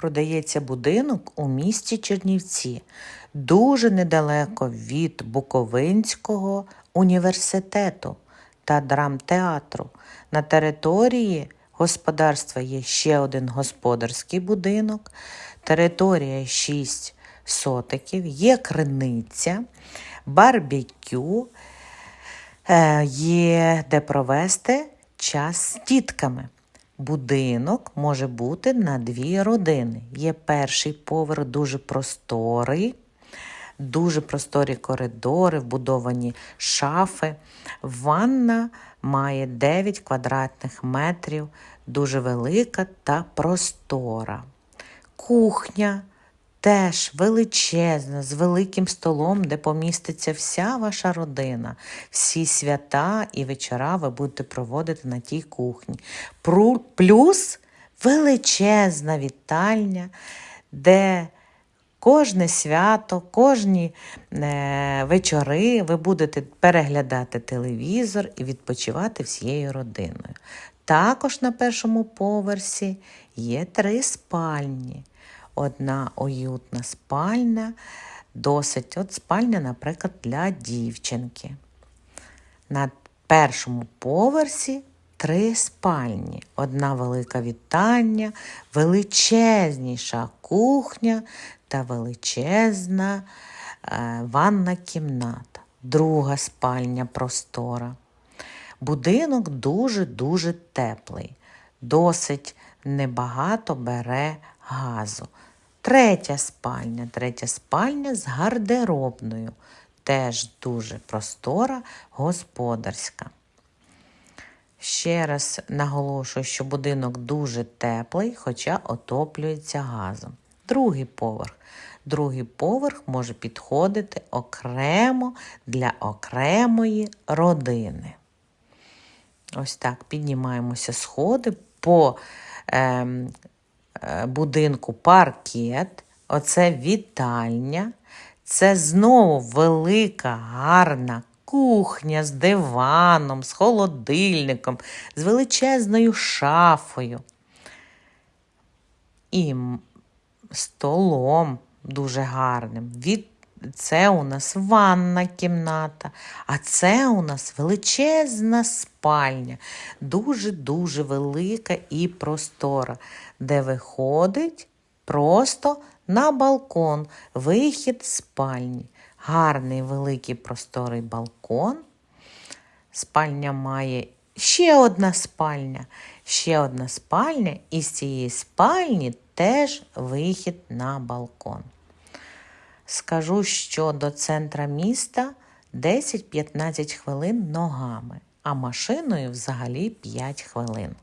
продається будинок у місті Чернівці, дуже недалеко від Буковинського університету та драмтеатру. На території господарства є ще один господарський будинок, територія 6 сотиків, є криниця, барбекю, е, є де провести час з дітками. Будинок може бути на дві родини. Є перший поверх дуже просторий, дуже просторі коридори, вбудовані шафи. Ванна має 9 квадратних метрів, дуже велика та простора. Кухня теж величезна, з великим столом, де поміститься вся ваша родина. Всі свята і вечора ви будете проводити на тій кухні. Плюс величезна вітальня, де Кожне свято, кожні е, вечори ви будете переглядати телевізор і відпочивати всією родиною. Також на першому поверсі є три спальні. Одна уютна спальня, досить от спальня, наприклад, для дівчинки. На першому поверсі три спальні, одна велика вітальня, величезніша кухня та величезна е, ванна кімната, друга спальня простора. Будинок дуже-дуже теплий, досить небагато бере газу. Третя спальня, третя спальня з гардеробною, теж дуже простора, господарська. Ще раз наголошую, що будинок дуже теплий, хоча отоплюється газом. Другий поверх. Другий поверх може підходити окремо для окремої родини. Ось так піднімаємося сходи по е, будинку паркет. Оце вітальня. Це знову велика, гарна кухня з диваном, з холодильником, з величезною шафою. І столом дуже гарним. Від... Це у нас ванна кімната, а це у нас величезна спальня, дуже-дуже велика і простора, де виходить просто на балкон, вихід спальні. Гарний великий просторий балкон. Спальня має ще одна спальня, ще одна спальня, і з цієї спальні теж вихід на балкон. Скажу, що до центра міста 10-15 хвилин ногами, а машиною взагалі 5 хвилин.